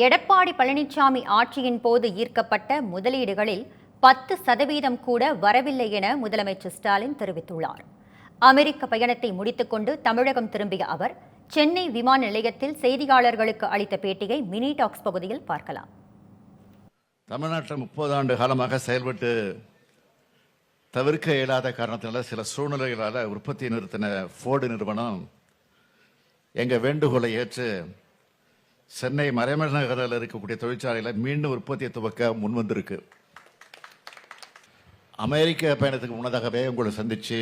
எடப்பாடி பழனிசாமி ஆட்சியின் போது ஈர்க்கப்பட்ட முதலீடுகளில் பத்து சதவீதம் கூட வரவில்லை என முதலமைச்சர் ஸ்டாலின் தெரிவித்துள்ளார். அமெரிக்க பயணத்தை முடித்துக்கொண்டு தமிழகம் திரும்பிய அவர் சென்னை விமான நிலையத்தில் செய்தியாளர்களுக்கு அளித்த பேட்டியை மினி டாக்ஸ் பகுதியில் பார்க்கலாம். தமிழ்நாட்டில் முப்பது ஆண்டு காலமாக செயல்பட்டு தவிர்க்க இயலாத காரணத்தினால சில சூழ்நிலைகளால் உற்பத்தி நிறுத்தின ஃபோர்டு நிறுவனம் எங்கள் வேண்டுகோளை ஏற்று சென்னை மறைமலை நகரில் இருக்கக்கூடிய தொழிற்சாலையில் மீண்டும் உற்பத்தியை துவக்க முன்வந்திருக்கு அமெரிக்க பயணத்துக்கு முன்னதாகவே உங்களை சந்தித்து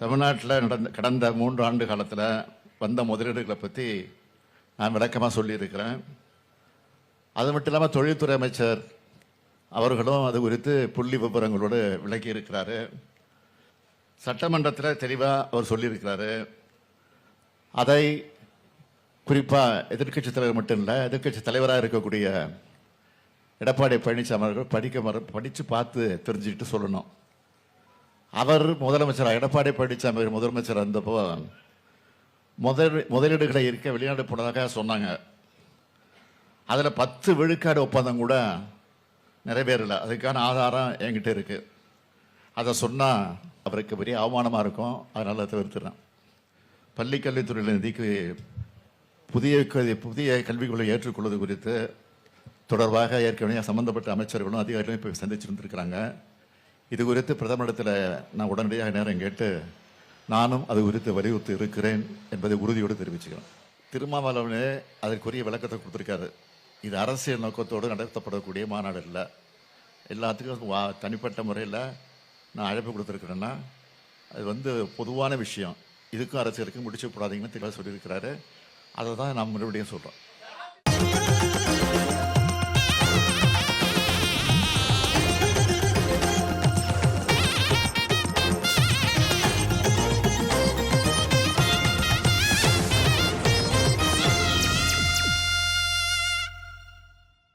தமிழ்நாட்டில் நடந்த கடந்த மூன்று ஆண்டு காலத்தில் வந்த முதலீடுகளை பற்றி நான் விளக்கமாக சொல்லியிருக்கிறேன். அது மட்டும் இல்லாமல் தொழில்துறை அமைச்சர் அவர்களும் அது குறித்து புள்ளி விவரங்களோடு விளக்கி இருக்கிறாரு. சட்டமன்றத்தில் தெளிவாக அவர் சொல்லியிருக்கிறாரு. அதை குறிப்பாக எதிர்க்கட்சி தலைவர் மட்டும் இல்லை எதிர்கட்சி தலைவராக இருக்கக்கூடிய எடப்பாடி பழனிசாமி அவர்கள் படிக்க மற படித்து பார்த்து தெரிஞ்சுக்கிட்டு சொல்லணும். அவர் முதலமைச்சர் எடப்பாடி பழனிசாமி அவர் முதலமைச்சர் இருந்தப்போ முதல் முதலீடுகளை இருக்க வெளிநாடு போனதாக சொன்னாங்க. அதில் பத்து விழுக்காடு ஒப்பந்தம் கூட நிறைவேறல. அதுக்கான ஆதாரம் என்கிட்ட இருக்கு. அதை சொன்னால் அவருக்கு பெரிய அவமானமாக இருக்கும். அதனால் தவிர்த்துறேன். பள்ளி கல்வித்துறையில் நிதிக்கு புதிய புதிய கல்விக் கொள்கை ஏற்றுக்கொள்வது குறித்து தொடர்பாக ஏற்கனவே சம்பந்தப்பட்ட அமைச்சர்களும் அதிகாரிகளும் இப்போ சந்திச்சிருந்திருக்கிறாங்க. இது குறித்து பிரதமரிடத்தில் நான் உடனடியாக நேரம் கேட்டு நானும் அது குறித்து வலியுறுத்தி இருக்கிறேன் என்பதை உறுதியோடு தெரிவிச்சுக்கிறேன். திருமாவளவனே அதற்குரிய விளக்கத்தை கொடுத்துருக்காரு. இது அரசியல் நோக்கத்தோடு நடத்தப்படக்கூடிய மாநாடு இல்லை எல்லாத்துக்கும் வா தனிப்பட்ட முறையில் நான் அழைப்பு கொடுத்துருக்குறேன்னா அது வந்து பொதுவான விஷயம். இதுக்கும் அரசியலுக்கும் முடிச்சு போடாதீங்கன்னு தெளிவாக சொல்லியிருக்கிறாரு. அதை தான் நான் மறுபடியும் சொல்கிறோம்